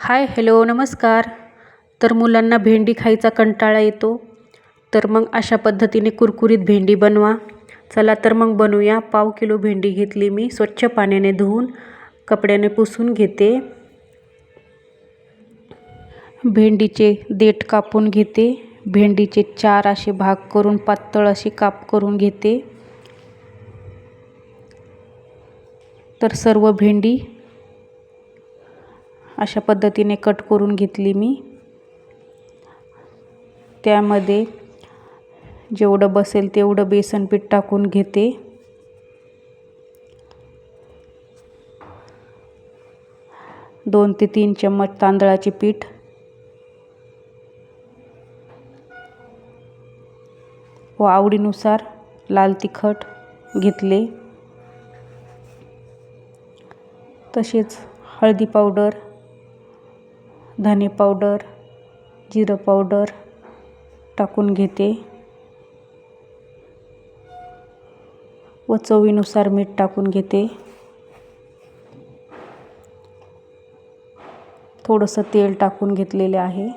Hi hello नमस्कार. तर मुलांना भेंडी खायचा कंटाळा येतो. तर मग अशा पद्धतीने कुरकुरीत भेंडी बनवा. चला तर मग बनवूया पाव किलो भेंडी घेतली मी. स्वच्छ पाण्याने धुवून कपड्याने पुसून घेते. भेंडीचे देठ कापून घेते. भेंडीचे चार असे भाग करून पातळ असे काप करून घेते. तर सर्व भेंडी अशा पद्धतीने कट करून घेतली मी. त्यामध्ये जेवढं बसेल तेवढं बेसन पीठ टाकून घेते. दोन ते तीन चम्मच तांदळाचे पीठ. व आवडीनुसार लाल तिखट घेतले. तसेच हळदी पावडर धने पावडर जिरं पावडर टाकून घेते. व चवीनुसार मीठ टाकून घेते. थोडंसं तेल टाकून घेतलेले आहे.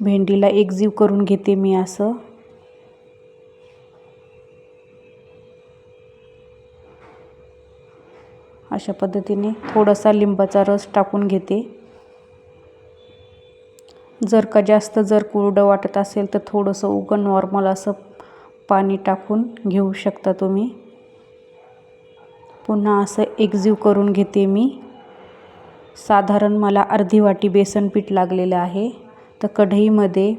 भेंडीला एकजीव करून घेते मी असं. अशा पद्धतीने थोडासा लिंबाचा रस टाकून घेते. जर का जास्त जर कोरडं वाटत असेल तर थोडंसं उगं नॉर्मल असं पाणी टाकून घेऊ शकता तुम्ही. पुन्हा असं एकजीव करून घेते मी. साधारण मला अर्धी वाटी बेसन पीठ लागलेलं आहे. तर कढईमध्ये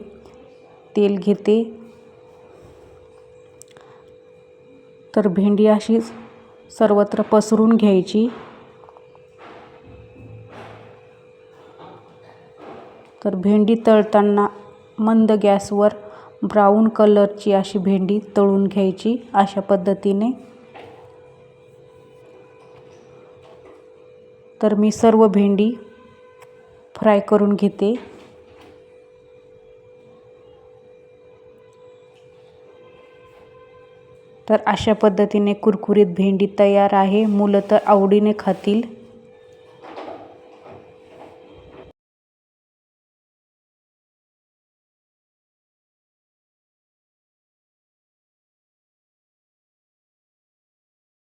तेल घेते. तर भेंडी अशीच सर्वत्र पसरून घ्यायची. तर भेंडी तळताना मंद गॅसवर ब्राऊन कलरची अशी भेंडी तळून घ्यायची अशा पद्धतीने. तर मी सर्व भेंडी फ्राय करून घेते. तर अशा पद्धतीने कुरकुरीत भेंडी तयार आहे. मुलं तर आवडीने खातील.